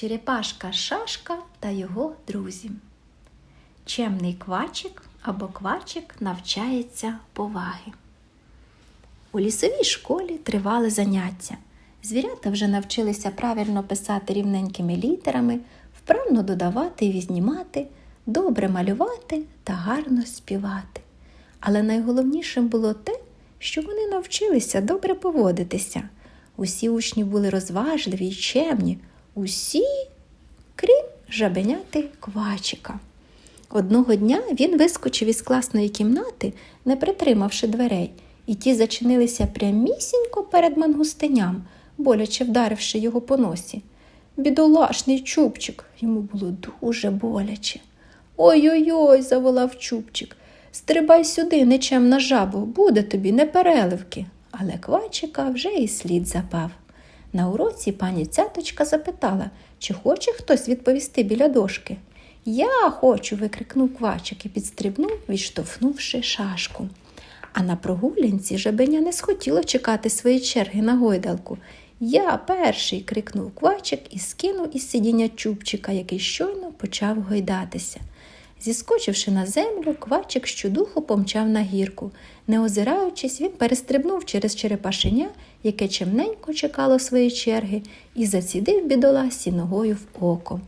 Черепашка Шашка та його друзі. Чемний квачик або квачик навчається поваги. У лісовій школі тривали заняття. Звірята вже навчилися правильно писати рівненькими літерами, вправно додавати і віднімати, добре малювати та гарно співати. Але найголовнішим було те, що вони навчилися добре поводитися. Усі учні були розважливі й чемні, усі, крім жабеняти квачика. Одного дня він вискочив із класної кімнати, не притримавши дверей, і ті зачинилися прямісінько перед мангустиням, боляче вдаривши його по носі. Бідолашний чубчик, йому було дуже боляче. Ой-ой-ой, заволав чубчик. Стрибай сюди, нечемна жабо, буде тобі непереливки. Але квачика вже і слід запав. На уроці пані цяточка запитала, чи хоче хтось відповісти біля дошки. Я хочу. викрикнув квачик і підстрибнув, відштовхнувши шашку. А на прогулянці жабеня не схотіло чекати своєї черги на гойдалку. Я перший. крикнув квачик і скинув із сидіння чубчика, який щойно почав гойдатися. Зіскочивши на землю, квачик щодуху помчав на гірку. Не озираючись, він перестрибнув через черепашеня, яке чемненько чекало своєї черги, і зацідив бідоласі ногою в око.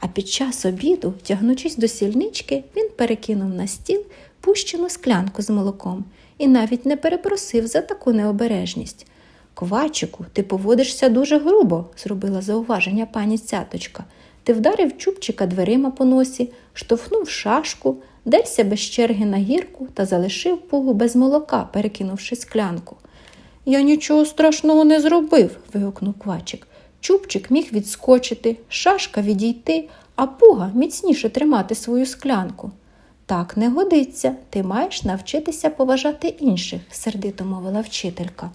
А під час обіду, тягнучись до сільнички, він перекинув на стіл пущену склянку з молоком і навіть не перепросив за таку необережність. Квачику, ти поводишся дуже грубо, зробила зауваження пані цяточка. Ти вдарив чубчика дверима по носі, штовхнув шашку, дерся без черги на гірку та залишив пугу без молока, перекинувши склянку. Я нічого страшного не зробив, вигукнув квачик. Чубчик міг відскочити, шашка відійти, а пуга міцніше тримати свою склянку. Так не годиться, ти маєш навчитися поважати інших, сердито мовила вчителька.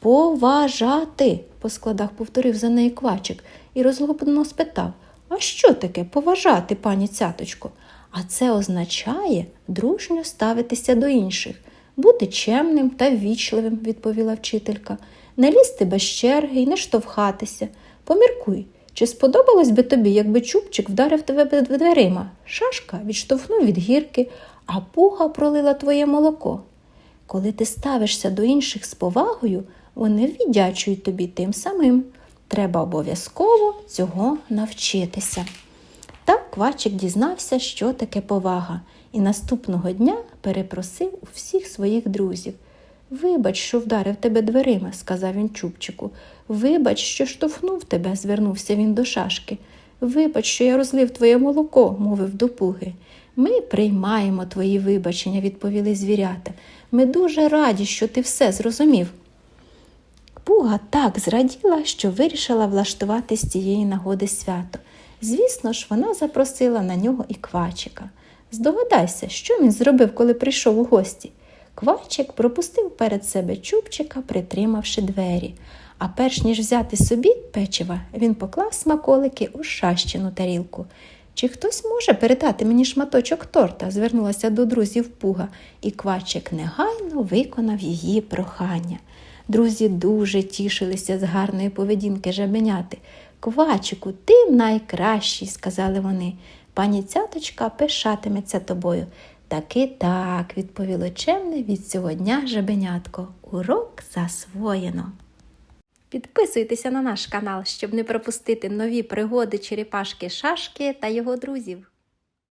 Поважати, по складах повторив за нею квачик і розгублено спитав А що таке поважати, пані цяточко? А це означає дружньо ставитися до інших, бути чемним та ввічливим, відповіла вчителька, не лізти без черги і не штовхатися. Поміркуй, чи сподобалось би тобі, якби чубчик вдарив тебе дверима, шашка відштовхнув від гірки, а пуга пролила твоє молоко. Коли ти ставишся до інших з повагою, вони віддячують тобі тим самим. Треба обов'язково цього навчитися. Так квачик дізнався, що таке повага, і наступного дня перепросив у всіх своїх друзів. Вибач, що вдарив тебе дверима, сказав він чубчику. Вибач, що штовхнув тебе, звернувся він до шашки. Вибач, що я розлив твоє молоко, мовив до пуги. Ми приймаємо твої вибачення, відповіли звірята. Ми дуже раді, що ти все зрозумів. Пуга так зраділа, що вирішила влаштувати з цієї нагоди свято. Звісно ж, вона запросила на нього і квачика. Здогадайся, що він зробив, коли прийшов у гості. Квачик пропустив перед себе чубчика, притримавши двері. А перш ніж взяти собі печива, він поклав смаколики у шащену тарілку. Чи хтось може передати мені шматочок торта? звернулася до друзів Пуга, і квачик негайно виконав її прохання. Друзі дуже тішилися з гарної поведінки жабеняти. Квачику, ти найкращий, сказали вони. Пані цяточка пишатиметься тобою. Таки так, відповіло чемне від цього дня жабенятко. Урок засвоєно. Підписуйтеся на наш канал, щоб не пропустити нові пригоди черепашки Шашки та його друзів.